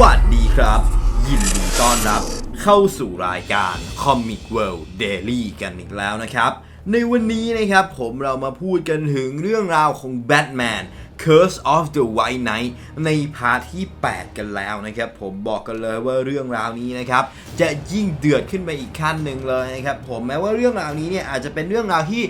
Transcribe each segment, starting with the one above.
วัสดีครับ ยินดีต้อนรับเข้าสู่รายการ Comic World Daily กันอีกแล้วนะครับ ในวันนี้นะครับผมเรามาพูดกันถึงเรื่องราวของแบทแมน Curse of the White Knight ในพาร์ทที่ 8 กันแล้วนะครับ ผมบอกกันเลยว่าเรื่องราวนี้นะครับ จะยิ่งเดือดขึ้นไปอีกขั้นหนึ่งเลยนะครับผมแม้ว่าเรื่องราวนี้เนี่ยอาจจะเป็นเรื่องราวที่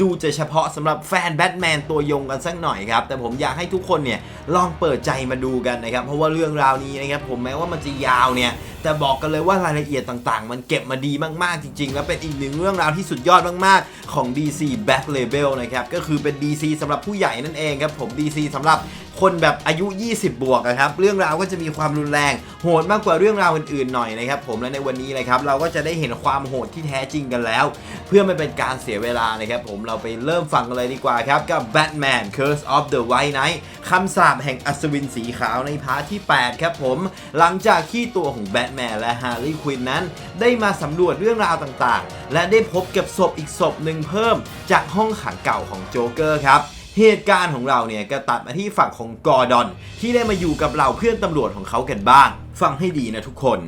ดูจะเฉพาะสำหรับแฟนแบทแมนตัวยงกันสักหน่อยครับ แต่ผมอยากให้ทุกคนเนี่ยลองเปิดใจมาดูกันนะครับ เพราะว่าเรื่องราวนี้นะครับผมแม้ว่ามันจะยาวเนี่ยแต่บอกกันเลยว่ารายละเอียดต่างๆ มันเก็บมาดีมากๆจริง ๆ แล้วเป็นอีกหนึ่งเรื่องราวที่สุดยอดมากๆ ของ DC Back Label นะครับก็คือเป็น DC สำหรับผู้ใหญ่นั่นเองครับผม DC สำหรับคนแบบอายุ 20 บวกนะครับ เรื่องราวก็จะมีความรุนแรง โหดมากกว่าเรื่องราวอื่นๆหน่อยนะครับผมและในวันนี้นะครับเราก็จะได้เห็นความโหดที่แท้จริงกันแล้ว เพื่อไม่เป็นการเสียเวลานะครับผมเราไปเริ่มฟังกันเลยดีกว่าครับ กับ Batman Curse of the White Knight คำสาปแห่งอัศวินสีขาวในพาร์ทที่ 8 ครับผม หลังจากที่ตัวของแบทแมนและฮาร์ลีควินนั้น ได้มาสำรวจเรื่องราวต่างๆ และได้พบกับศพอีกศพหนึ่งเพิ่ม จากห้องขังเก่าของโจ๊กเกอร์ครับ เหตุการณ์ของเราเนี่ยก็ตัดมาที่ฝั่งของกอร์ดอน ที่ได้มาอยู่กับเราเพื่อนตำรวจของเขากันบ้าง ฟังให้ดีนะทุกคน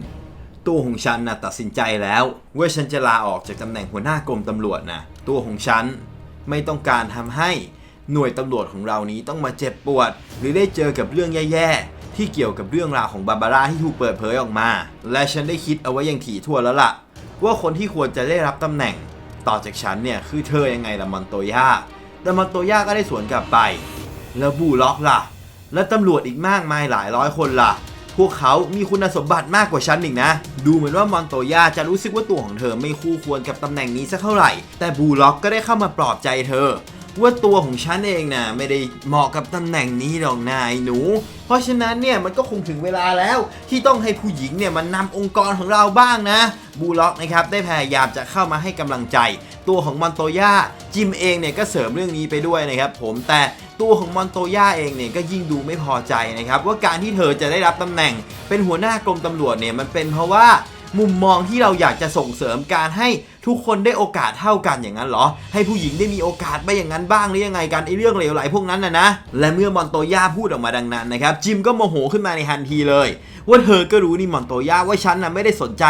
ตัวของฉันนะตัดสินใจแล้วว่าฉันจะลาออกจากตำแหน่งหัวหน้ากรมตำรวจนะตัวของฉันไม่ต้องการทำให้หน่วยตำรวจของเรานี้ต้องมาเจ็บปวด หรือได้เจอกับเรื่องแย่ๆ ที่เกี่ยวกับเรื่องราวของบาบาร่าที่ถูกเปิดเผยออกมา และฉันได้คิดเอาไว้อย่างถี่ถ้วนแล้วล่ะ ว่าคนที่ควรจะได้รับตำแหน่ง ต่อจากฉันเนี่ยคือเธอยังไงล่ะมอนโตย่า แต่มอนโตย่าก็ได้สวนกลับไป แล้วบูล็อกล่ะ และตำรวจอีกมากมายหลายร้อยคนล่ะ พวกเขามีคุณสมบัติมากกว่าฉันอีกนะ ดูเหมือนว่ามอนโตย่าจะรู้สึกว่าตัวของเธอไม่คู่ควรกับตำแหน่งนี้สักเท่าไหร่ แต่บูล็อกก็ได้เข้ามาปลอบใจเธอ ว่าตัวของฉันเองนะ่ะไม่ได้เหมาะกับตำแหน่งนี้หรอกนายหนู เพราะฉะนั้นเนี่ยมันก็คงถึงเวลาแล้ว ที่ต้องให้ผู้หญิงเนี่ยมันนำองค์กรของเราบ้างนะ บูล็อกนะครับได้พยายามจะเข้ามาให้กำลังใจ ตัวของมอนโตย่าจิมเองเนี่ยก็เสริมเรื่องนี้ไปด้วยนะครับผมแต่ตัวของมอนโตย่าเองเนี่ยก็ยิ่งดูไม่พอใจนะครับว่าการที่เธอจะได้รับตำแหน่ง เป็นหัวหน้ากรมตำรวจเนี่ยมันเป็นเพราะว่ามุมมองที่เราอยากจะส่งเสริมการให้ ทุกคนได้โอกาสเท่ากันอย่างนั้นเหรอ ให้ผู้หญิงได้มีโอกาสไปอย่างนั้นบ้างหรือยังไงกันไอเรื่องเหลวไหลพวกนั้นนะนะ และเมื่อมอนโตย่าพูดออกมาดังนั้นนะครับจิมก็โมโหขึ้นมาในทันทีเลย ว่าเธอก็รู้นี่มอนโตย่าว่าฉันน่ะไม่ได้สนใจ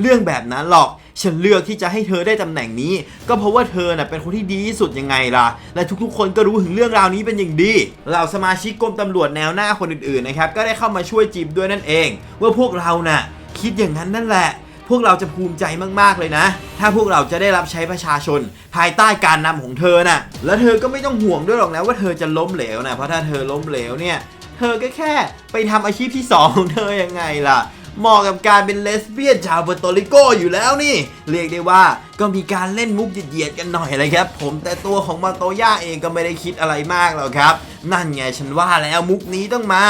เรื่องแบบนั้นหรอกฉันเลือกที่จะให้เธอได้ตำแหน่งนี้ ก็เพราะว่าเธอน่ะเป็นคนที่ดีที่สุดยังไงล่ะ และทุกๆ คนก็รู้ถึงเรื่องราวนี้เป็นอย่างดีเหล่าสมาชิกกรมตำรวจแนวหน้าคนอื่นๆนะครับก็ได้เข้ามาช่วยจิมด้วยนั่นเอง ว่าพวกเราน่ะคิดอย่างนั้นนั่นแหละ วกเราจะภูมิใจมากๆเลยนะ ถ้าพวกเราจะได้รับใช้ประชาชน ภายใต้การนำของเธอน่ะ แล้วเธอก็ไม่ต้องห่วงด้วยหรอกนะว่าเธอจะล้มเหลวนะเพราะถ้าเธอล้มเหลวเนี่ย เธอก็แค่ไปทำอาชีพที่สองของเธอยังไงล่ะเหมาะกับการเป็นเลสเบี้ยนชาวเปอร์โตริโกอยู่แล้วนี่ เรียกได้ว่าก็มีการเล่นมุกเหยียดกันหน่อยเลยครับ ผมแต่ตัวของมาโตย่าเองก็ไม่ได้คิดอะไรมากหรอกครับ นั่นไงฉันว่าแล้วมุกนี้ต้องมา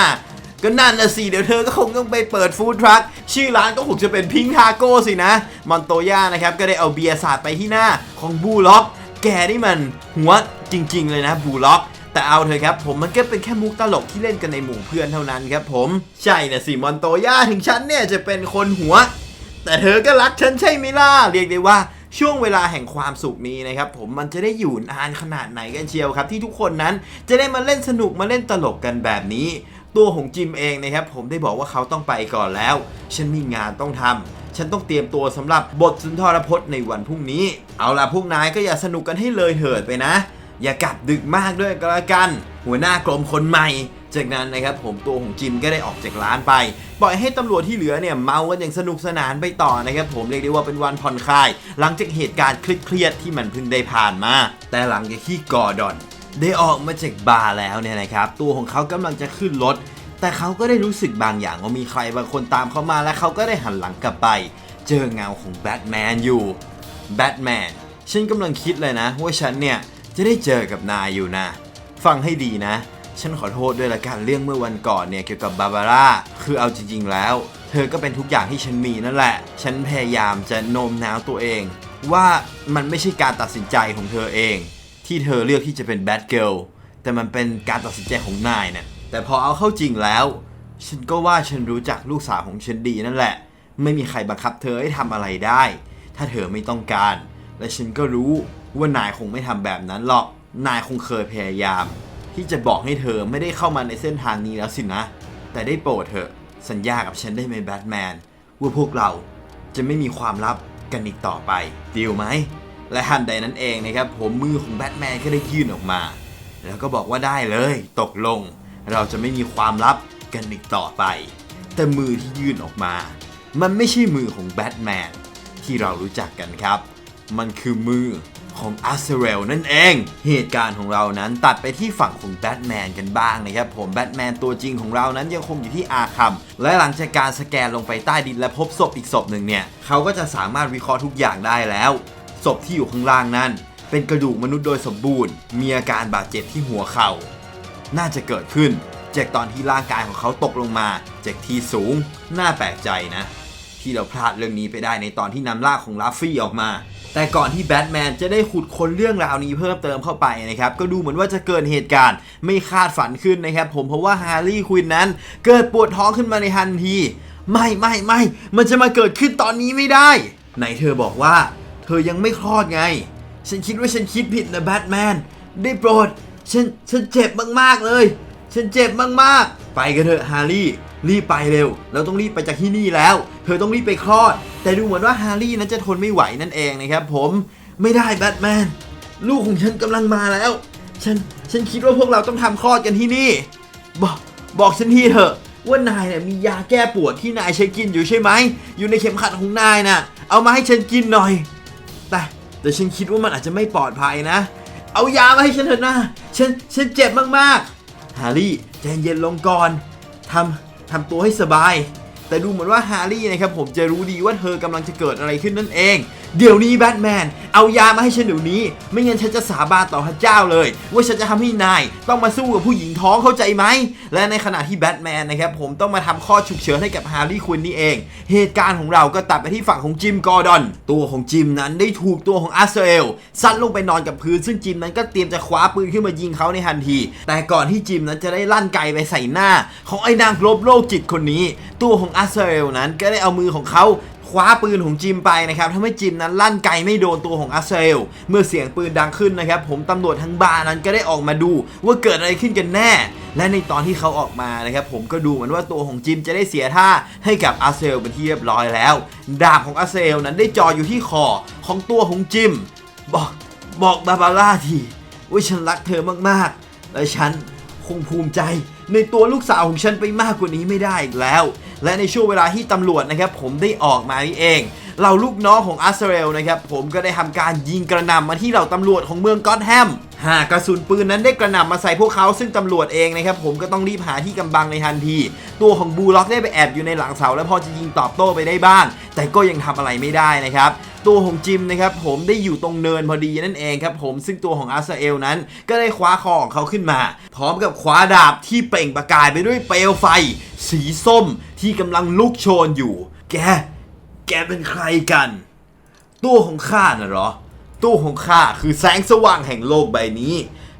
ก็นั่นนะสิ เดี๋ยวเธอก็คงต้องไปเปิดฟู้ดทรัคชื่อร้านก็คงจะเป็นพิงทาโก้สินะ มอนโตย่านะครับ ก็ได้เอาเบียร์สาดไปที่หน้าของบูล็อก แกนี่มันหัวจริง ๆ เลยนะบูล็อกแต่เอาเถอะครับผมมันก็เป็นแค่มุกตลกที่เล่นกันในหมู่เพื่อนเท่านั้นครับผมใช่นะสิมอนโตย่าถึงฉันเนี่ยจะเป็นคนหัว แต่เธอก็รักฉันใช่ไหมล่ะเรียกได้ว่าช่วงเวลาแห่งความสุขนี้นะครับผมมันจะได้อยู่นานขนาดไหนกันเชียวครับ ที่ทุกคนนั้นจะได้มาเล่นสนุกมาเล่นตลกกันแบบนี้ ตัวของจิมเองนะครับผมได้บอกว่าเขาต้องไปก่อนแล้ว ฉันมีงานต้องทำฉันต้องเตรียมตัวสำหรับบทสุนทรพจน์ในวันพรุ่งนี้ เอาล่ะพวกนายก็อย่าสนุกกันให้เลยเถิดไปนะ อย่ากลับดึกมากด้วยก็แล้วกัน หัวหน้ากรมคนใหม่ จากนั้นนะครับผมตัวของจิมก็ได้ออกจากร้านไป ปล่อยให้ตำรวจที่เหลือเนี่ยเมากันอย่างสนุกสนานไปต่อนะครับผมเรียกได้ว่าเป็นวันผ่อนคลาย หลังจากเหตุการณ์เครียดๆที่มันเพิ่งได้ผ่านมา แต่หลังจากที่กอดอน ได้ออกมาจากบาร์แล้วเนี่ยนะครับ ตัวของเขากำลังจะขึ้นรถ แต่เขาก็ได้รู้สึกบางอย่างว่ามีใครบางคนตามเขามาและเขาก็ได้หันหลังกลับไป เจอเงาของแบทแมนอยู่แบทแมนฉันกำลังคิดเลยนะ ว่าฉันเนี่ยจะได้เจอกับนายอยู่นะ ฟังให้ดีนะ ฉันขอโทษด้วยละกันเรื่องเมื่อวันก่อนเนี่ยเกี่ยวกับบาบาร่าคือเอาจริง ๆ แล้ว เธอก็เป็นทุกอย่างที่ฉันมีนั่นแหละ ฉันพยายามจะโน้มน้าวตัวเอง ว่ามันไม่ใช่การตัดสินใจของเธอเอง ที่เธอเลือกที่จะเป็นแบดเกิลแต่มันเป็นการตัดสินใจของนายเนี่ยแต่พอเอาเข้าจริงแล้ว ฉันก็ว่าฉันรู้จักลูกสาวของฉันดีนั่นแหละ ไม่มีใครบังคับเธอให้ทำอะไรได้ ถ้าเธอไม่ต้องการ และฉันก็รู้ว่านายคงไม่ทำแบบนั้นหรอก นายคงเคยพยายาม ที่จะบอกให้เธอไม่ได้เข้ามาในเส้นทางนี้แล้วสินะ แต่ได้โปรดเถอะ สัญญากับฉันได้ไหมแบทแมนว่าพวกเราจะไม่มีความลับกันอีกต่อไปดีลไหม และทันใดนั้นเองนะครับผมมือของแบทแมนก็ได้ยื่นออกมา แล้วก็บอกว่าได้เลยตกลง เราจะไม่มีความลับกันอีกต่อไป แต่มือที่ยื่นออกมา มันไม่ใช่มือของแบทแมนที่เรารู้จักกันครับ มันคือมือของอาร์เซเรลนั่นเอง เหตุการณ์ของเรานั้นตัดไปที่ฝั่งของแบทแมนกันบ้างนะครับผมแบทแมนตัวจริงของเรานั้นยังคงอยู่ที่อาคัมและหลังจากการสแกนลงไปใต้ดินและพบศพอีกศพหนึ่งเนี่ย เขาก็จะสามารถวิเคราะห์ทุกอย่างได้แล้ว ศพที่อยู่ข้างล่างนั้น เป็นกระดูกมนุษย์โดยสมบูรณ์ มีอาการบาดเจ็บที่หัวเข่า น่าจะเกิดขึ้นจากตอนที่ร่างกายของเขาตกลงมาจากที่สูง น่าแปลกใจนะ ที่เราพลาดเรื่องนี้ไปได้ในตอนที่นำร่าของลัฟฟี่ออกมา แต่ก่อนที่แบทแมนจะได้ขุดค้นเรื่องราวนี้เพิ่มเติมเข้าไปนะครับ ก็ดูเหมือนว่าจะเกิดเหตุการณ์ไม่คาดฝันขึ้นนะครับ ผมเพราะว่าฮาร์รี่ควินนั้น เกิดปวดท้องขึ้นมาในทันที ไม่ไม่ไม่ มันจะมาเกิดขึ้นตอนนี้ไม่ได้ ไหนเธอบอกว่า อยังไม่คลอดไง ฉันคิดว่าฉันคิดผิดนะแบทแมน ได้โปรด ฉัน ฉันเจ็บมากๆเลย ฉันเจ็บมากๆ ไปกันเถอะฮาร์รี่ รีบไปเร็ว เราต้องรีบไปจากที่นี่แล้ว เธอต้องรีบไปคลอด แต่ดูเหมือนว่าฮาร์รี่นั้นจะทนไม่ไหวนั่นเองนะครับผม ไม่ได้แบทแมน ลูกของฉันกำลังมาแล้ว ฉัน ฉันคิดว่าพวกเราต้องทำคลอดกันที่นี่ บอก บอกฉันทีเถอะว่านายเนี่ยมียาแก้ปวดที่นายใช้กินอยู่ใช่ไหม อยู่ในเข็มขัดของนายน่ะ เอามาให้ฉันกินหน่อย แต่แต่ฉันคิดว่ามันอาจจะไม่ปลอดภัยนะ เอายามาให้ฉันเถอะนะฉันฉันเจ็บมากๆ ฮารี่ใจเย็นลงก่อนทำทำตัวให้สบาย แต่ดูเหมือนว่าฮารี่นะครับผมจะรู้ดีว่าเธอกำลังจะเกิดอะไรขึ้นนั่นเอง เดี๋ยวนี้แบทแมน เอายามาให้ฉันเดี๋ยวนี้ ไม่งั้นฉันจะสาบานต่อพระเจ้าเลย ว่าฉันจะทำให้นายต้องมาสู้กับผู้หญิงท้องเข้าใจไหม และในขณะที่แบทแมนนะครับผมต้องมาทำข้อฉุกเฉินให้กับฮาร์รี่ควินนี่เอง เหตุการณ์ของเราก็ตัดไปที่ฝั่งของจิมกอร์ดอน ตัวของจิมนั้นได้ถูกตัวของอาร์เซเอลซัดลงไปนอนกับพื้นซึ่งจิมนั้นก็เตรียมจะคว้าปืนขึ้นมายิงเขาในทันที แต่ก่อนที่จิมนั้นจะได้ลั่นไกไปใส่หน้า ของไอ้นางลบโรคจิตคนนี้ ตัวของอาร์เซเอลนั้นก็ได้เอามือของเขา คว้าปืนของจิมไปนะครับทำให้จิมนั้นลั่นไกไม่โดนตัวของอาเซล เมื่อเสียงปืนดังขึ้นนะครับ ผมตำรวจทั้งบาร์นั้นก็ได้ออกมาดูว่าเกิดอะไรขึ้นกันแน่ และในตอนที่เขาออกมานะครับ ผมก็ดูเหมือนว่าตัวของจิมจะได้เสียท่าให้กับอาเซลเป็นที่เรียบร้อยแล้ว ดาบของอาเซลนั้นได้จ่ออยู่ที่คอของตัวของจิม บอกบอกบาบาร่าทีว่าฉันรักเธอมากๆ และฉัน งภูมิใจ ในตัวลูกสาวของฉันไปมากกว่านี้ไม่ได้อีกแล้ว และในช่วงเวลาที่ตำรวจนะครับผมได้ออกมานี่เองเราลูกน้องของอาร์เซเรลนะครับผมก็ได้ทำการยิงกระหน่ำมาที่เหล่าตำรวจของเมืองก็อตแฮมหากกระสุนปืนนั้นได้กระหน่ำมาใส่พวกเขาซึ่งตำรวจเองนะครับผมก็ต้องรีบหาที่กำบังในทันที ตัวของบูล็อกได้ไปแอบอยู่ในหลังเสา และพอจะยิงตอบโต้ไปได้บ้าง แต่ก็ยังทำอะไรไม่ได้นะครับ ตัวของจิมนะครับผมได้อยู่ตรงเนินพอดีนั่นเองครับผมซึ่งตัวของอาร์เซเอลนั้น ก็ได้คว้าคอของเขาขึ้นมา พร้อมกับคว้าดาบที่เปล่งประกายไปด้วยเปลวไฟ สีส้มที่กำลังลุกโชนอยู่ แก แกเป็นใครกัน ตัวของข้าน่ะเหรอ ตัวของข้าคือแสงสว่างแห่งโลกใบนี้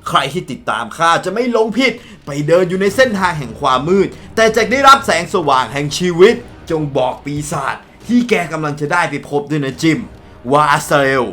ใครที่ติดตามข้าจะไม่หลงผิด ไปเดินอยู่ในเส้นทางแห่งความมืด แต่จะได้รับแสงสว่างแห่งชีวิต จงบอกปีศาจที่แกกำลังจะได้ไปพบด้วยนะจิม ว่าอาซาเอล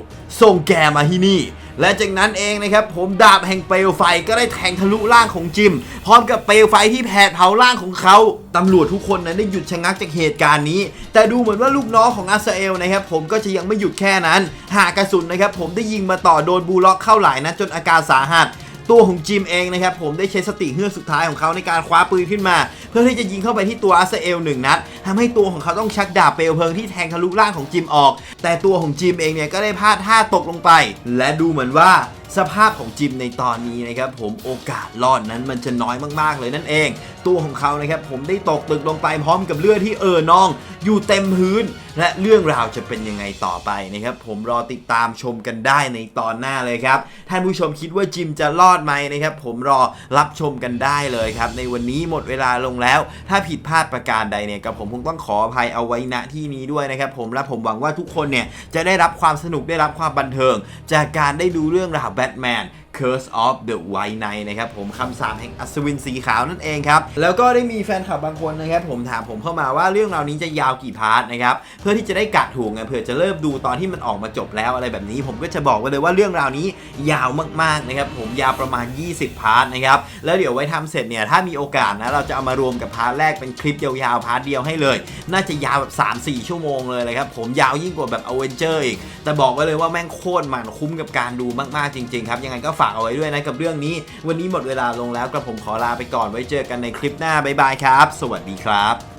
ส่งแกมาที่นี่ และจากนั้นเองนะครับผมดาบแห่งเปลวไฟก็ได้แทงทะลุร่างของจิม พร้อมกับเปลวไฟที่แผดเผาร่างของเขาตำรวจทุกคนนั้นได้หยุดชะงักจากเหตุการณ์นี้ แต่ดูเหมือนว่าลูกน้องของอาซาเอลนะครับผมก็จะยังไม่หยุดแค่นั้น หากกระสุนนะครับผมได้ยิงมาต่อโดนบูล็อกเข้าหลายนัดจนอาการสาหัส ตัวของจิมเองนะครับผมได้ใช้สติเฮือกสุดท้ายของเขาในการคว้าปืนขึ้นมา เพื่อที่จะยิงเข้าไปที่ตัวอาซาเอลหนึ่งนัดทำให้ตัวของเขาต้องชักดาบเปลวเพลิงที่แทงทะลุร่างของจิมออก แต่ตัวของจิมเองเนี่ยก็ได้พลาดท่าตกลงไป และดูเหมือนว่า สภาพของจิมในตอนนี้นะครับผมโอกาสรอดนั้นมันจะน้อยมากๆเลยนั่นเอง ตัวของเขานะครับผมได้ตกตึกลงไปพร้อมกับเลือดที่เอ่อนอง อยู่เต็มพื้น และเรื่องราวจะเป็นยังไงต่อไปนะครับผมรอติดตามชมกันได้ในตอนหน้าเลยครับท่านผู้ชมคิดว่าจิมจะรอดไหมนะครับผมรอรับชมกันได้เลยครับในวันนี้หมดเวลาลงแล้ว ถ้าผิดพลาดประการใดเนี่ยกับผมคงต้องขออภัยเอาไว้ณที่นี้ด้วยนะครับผมและผมหวังว่าทุกคนเนี่ยจะได้รับความสนุกได้รับความบันเทิง จากการได้ดูเรื่องราว Batman. Curse of the White Knight นะครับผมคำสาปแห่งอัศวินสีขาวนั่นเองครับ แล้วก็ได้มีแฟนคลับบางคนนะครับผมถามผมเข้ามาว่าเรื่องราวนี้จะยาวกี่พาร์ทนะครับ เพื่อที่จะได้กะถูกไงเผื่อจะเริ่มดูตอนที่มันออกมาจบแล้วอะไรแบบนี้ ผมก็จะบอกไว้เลยว่าเรื่องราวนี้ยาวมากๆนะครับผมยาวประมาณ 20 พาร์ทนะครับ แล้วเดี๋ยวไว้ทำเสร็จเนี่ยถ้ามีโอกาสนะเราจะเอามารวมกับพาร์ทแรกเป็นคลิปยาวๆพาร์ทเดียวให้เลย น่าจะยาวแบบ 3-4 ชั่วโมงเลยนะครับผมยาวยิ่งกว่าแบบอเวนเจอร์อีกแต่บอกไว้เลยว่าแม่งโคตรมันคุ้มกับการดูมากๆจริงๆครับยังไงก็ฝากเอาไว้ด้วยนะกับเรื่องนี้ วันนี้หมดเวลาลงแล้วกระผมขอลาไปก่อนไว้เจอกันในคลิปหน้าบ๊ายบายครับ สวัสดีครับ